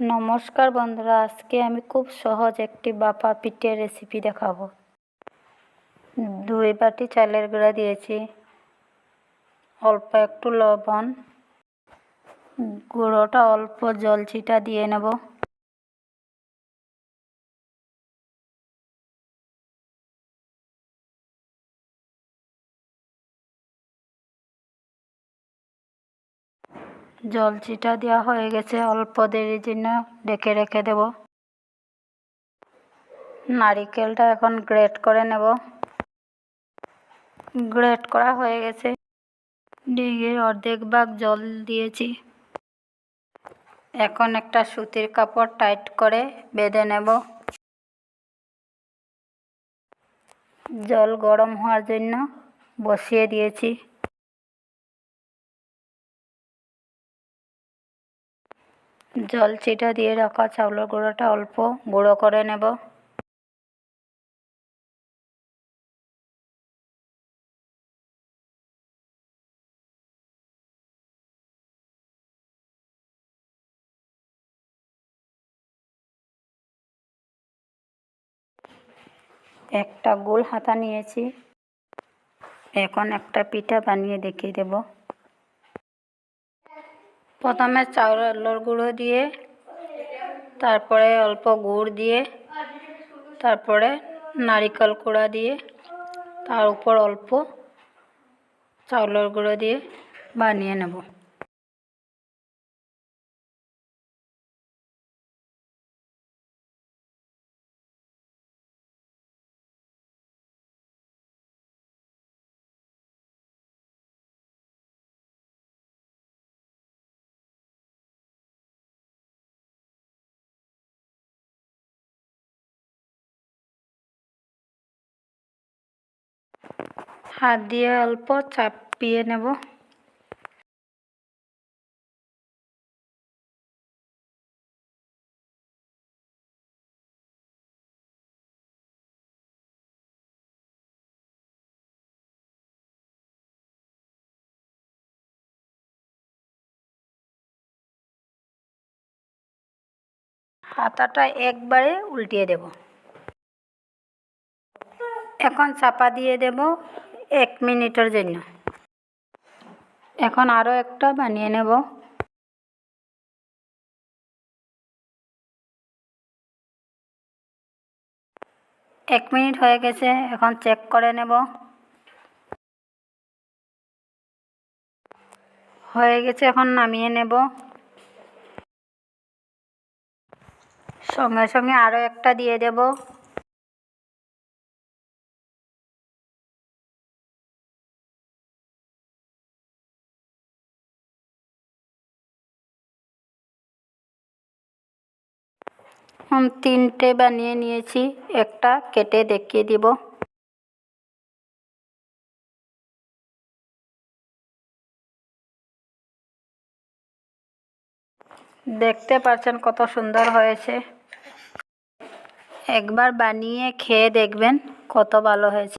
নমস্কার বন্ধুরা, আজকে আমি খুব সহজ একটি বাপা পিঠের রেসিপি দেখাবো। দুই বাটি চালের গুঁড়া দিয়েছি, অল্প একটু লবণ, গুঁড়োটা অল্প জল ছিটা দিয়ে নেব। জল ছিটা দেওয়া হয়ে গেছে, অল্প দেরির জন্য ডেকে রেখে দেব। নারিকেলটা এখন গ্রেট করে নেব। গ্রেট করা হয়ে গেছে। ডিগির অর্ধেক ভাগ জল দিয়েছি। এখন একটা সুতির কাপড় টাইট করে বেঁধে নেব। জল গরম হওয়ার জন্য বসিয়ে দিয়েছি। জল ছিটা দিয়ে রাখা চাউলের গুঁড়োটা অল্প গুঁড়ো করে নেব। একটা গোল হাতা নিয়েছি। এখন একটা পিঠা বানিয়ে দেখিয়ে দেব। প্রথমে চাউলের গুঁড়ো দিয়ে, তারপরে অল্প গুড় দিয়ে, তারপরে নারিকেল কুড়া দিয়ে, তার উপর অল্প চাউলের গুঁড়ো দিয়ে বানিয়ে নেব। হাত দিয়ে অল্প চাপিয়ে নেব। হাতাটা একবারে উল্টিয়ে দেব। এখন চাপা দিয়ে দেব। এক মিনিটের জন্য। এখন আরও একটা বানিয়ে নেব। এক মিনিট হয়ে গেছে, এখন চেক করে নেব। হয়ে গেছে, এখন নামিয়ে নেব। সঙ্গে সঙ্গে আরও একটা দিয়ে দেব। তিনটে বানিয়ে নিয়েছি, একটা কেটে দেখিয়ে দিব। দেখতে পাচ্ছেন কত সুন্দর হয়েছে। একবার বানিয়ে খেয়ে দেখবেন কত ভালো হয়েছে।